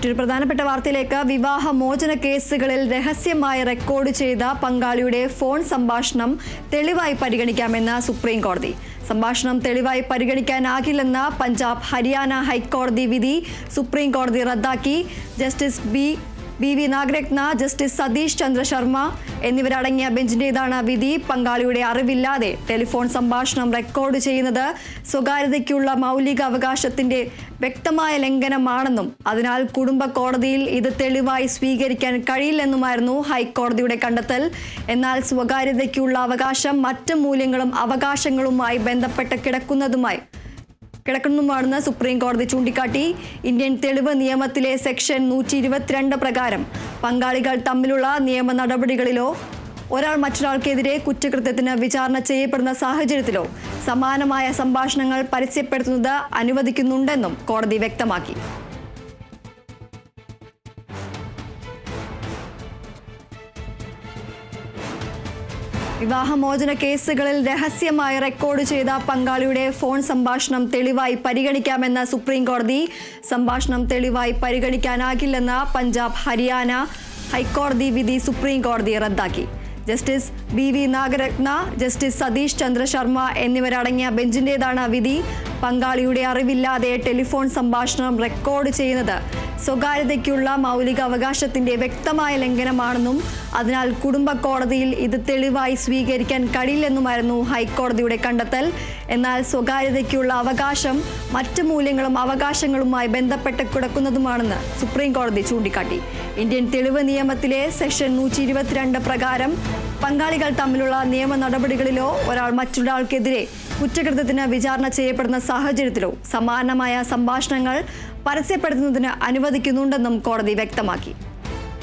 മറ്റൊരു പ്രധാനപ്പെട്ട വാർത്തയിലേക്ക് വിവാഹ മോചന കേസുകളിൽ രഹസ്യമായി റെക്കോർഡ് ചെയ്ത പങ്കാളിയുടെ ഫോൺ സംഭാഷണം തെളിവായി പരിഗണിക്കാമെന്ന് സുപ്രീം കോടതി. സംഭാഷണം തെളിവായി പരിഗണിക്കാനാകില്ലെന്ന പഞ്ചാബ് ഹരിയാന ഹൈക്കോടതി വിധി സുപ്രീം കോടതി റദ്ദാക്കി. Justice B B V Nagarathna justice Satish Chandra Sharma എന്നിവരടങ്ങിയ ബെഞ്ചിന്റേതാണ് വിധി. പങ്കാളിയുടെ അറിവില്ലാതെ ടെലിഫോൺ സംഭാഷണം റെക്കോർഡ് ചെയ്യുന്നത് സ്വകാര്യതയ്ക്കുള്ള മൗലിക അവകാശത്തിന്റെ വ്യക്തമായ ലംഘനമാണെന്നും അതിനാൽ കുടുംബ കോടതിയിൽ ഇത് തെളിവായി സ്വീകരിക്കാൻ കഴിയില്ലെന്നുമായിരുന്നു ഹൈക്കോടതിയുടെ കണ്ടെത്തൽ. എന്നാൽ സ്വകാര്യതയ്ക്കുള്ള അവകാശം മറ്റ് മൂല്യങ്ങളും അവകാശങ്ങളുമായി ബന്ധപ്പെട്ട് കിടക്കുന്നതുമായി കിടക്കുന്നതുമാണെന്ന് സുപ്രീം കോടതി ചൂണ്ടിക്കാട്ടി ഇന്ത്യൻ തെളിവ് നിയമത്തിലെ സെക്ഷൻ നൂറ്റി ഇരുപത്തിരണ്ട് പ്രകാരം പങ്കാളികൾ തമ്മിലുള്ള നിയമ നടപടികളിലോ ഒരാൾ മറ്റൊരാൾക്കെതിരെ കുറ്റകൃത്യത്തിന് വിചാരണ ചെയ്യപ്പെടുന്ന സാഹചര്യത്തിലോ സമാനമായ സംഭാഷണങ്ങൾ പരസ്യപ്പെടുത്തുന്നത് അനുവദിക്കുന്നുണ്ടെന്നും കോടതി വ്യക്തമാക്കി. വിവാഹമോചന കേസുകളിൽ രഹസ്യമായി റെക്കോർഡ് ചെയ്ത പങ്കാളിയുടെ ഫോൺ സംഭാഷണം തെളിവായി പരിഗണിക്കാമെന്ന സുപ്രീം കോടതി സംഭാഷണം തെളിവായി പരിഗണിക്കാനാകില്ലെന്ന പഞ്ചാബ് ഹരിയാന ഹൈക്കോടതി വിധി സുപ്രീം കോടതി റദ്ദാക്കി. Justice B V Nagarathna justice Satish Chandra Sharma എന്നിവരടങ്ങിയ ബെഞ്ചിന്റേതാണ് വിധി. പങ്കാളിയുടെ അറിവില്ലാതെ ടെലിഫോൺ സംഭാഷണം റെക്കോർഡ് ചെയ്യുന്നത് സ്വകാര്യതയ്ക്കുള്ള മൗലിക അവകാശത്തിന്റെ വ്യക്തമായ ലംഘനമാണെന്നും അതിനാൽ കുടുംബ കോടതിയിൽ ഇത് തെളിവായി സ്വീകരിക്കാൻ കഴിയില്ലെന്നുമായിരുന്നു ഹൈക്കോടതിയുടെ കണ്ടെത്തൽ. എന്നാൽ സ്വകാര്യതയ്ക്കുള്ള അവകാശം മറ്റ് മൂല്യങ്ങളും അവകാശങ്ങളുമായി ബന്ധപ്പെട്ട് കിടക്കുന്നതുമാണെന്ന് സുപ്രീം കോടതി ചൂണ്ടിക്കാട്ടി. ഇന്ത്യൻ തെളിവ് നിയമത്തിലെ സെക്ഷൻ നൂറ്റി പ്രകാരം പങ്കാളികൾ തമ്മിലുള്ള നിയമ നടപടികളിലോ ഒരാൾ മറ്റൊരാൾക്കെതിരെ കുറ്റകൃത്യത്തിന് വിചാരണ ചെയ്യപ്പെടുന്ന സാഹചര്യത്തിലോ സമാനമായ സംഭാഷണങ്ങൾ പരസ്യപ്പെടുത്തുന്നതിന് അനുവദിക്കുന്നുണ്ടെന്നും കോടതി വ്യക്തമാക്കി.